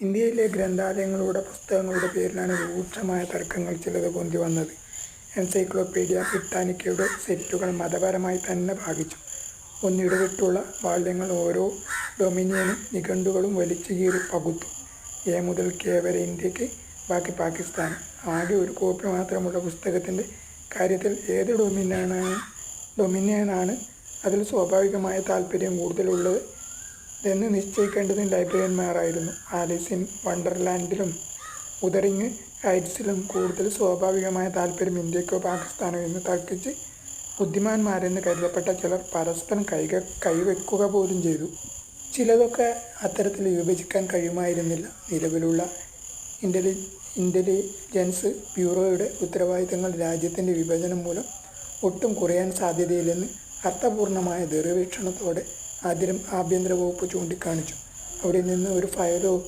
ഇന്ത്യയിലെ ഗ്രന്ഥാലയങ്ങളുടെ പുസ്തകങ്ങളുടെ പേരിലാണ് രൂക്ഷമായ തർക്കങ്ങൾ ചിലത് പൊന്തി വന്നത്. എൻസൈക്ലോപീഡിയ ബ്രിട്ടാനിക്കയുടെ സെറ്റുകൾ മതപരമായി തന്നെ ഭാഗിച്ചു. ഒന്നിടവിട്ടുള്ള വാള്യങ്ങൾ ഓരോ ഡൊമിനിയനും നിഘണ്ടുക്കളും വലിച്ചുകീറി പകുത്തു. എ മുതൽ കെ വരെ ഇന്ത്യയ്ക്ക്, ബാക്കി പാകിസ്ഥാൻ ആകെ ഒരു കോപ്പി മാത്രമുള്ള പുസ്തകത്തിന്റെ കാര്യത്തിൽ ഏത് ഡൊമിനിയനാണ് ഡൊമിനിയനാണ് അതിൽ സ്വാഭാവികമായ താൽപര്യം കൂടുതലുള്ളതെന്ന് നിശ്ചയിക്കേണ്ടത് ലൈബ്രറിയന്മാരായിരുന്നു. ആലീസ് വണ്ടർലാൻഡിലും ഉദറിങ് ഹൈറ്റ്സിലും കൂടുതൽ സ്വാഭാവികമായ താല്പര്യം ഇന്ത്യക്കോ പാകിസ്ഥാനോ എന്ന് തർക്കിച്ച് ബുദ്ധിമാന്മാരെന്ന് കരുതപ്പെട്ട ചിലർ പരസ്പരം കൈക കൈവെക്കുക പോലും ചെയ്തു. ചിലതൊക്കെ അത്തരത്തിൽ വിഭജിക്കാൻ കഴിയുമായിരുന്നില്ല. നിലവിലുള്ള ഇന്റലി ഇന്റലിജൻസ് ബ്യൂറോയുടെ ഉത്തരവാദിത്തങ്ങൾ രാജ്യത്തിന്റെ വിഭജനം മൂലം ഒട്ടും കുറയാൻ സാധ്യതയില്ലെന്ന് അർത്ഥപൂർണമായ ദീർഘവീക്ഷണത്തോടെ ആഭ്യന്തര വകുപ്പ് ചൂണ്ടിക്കാണിച്ചു. അവിടെ നിന്ന് ഒരു ഫയലോ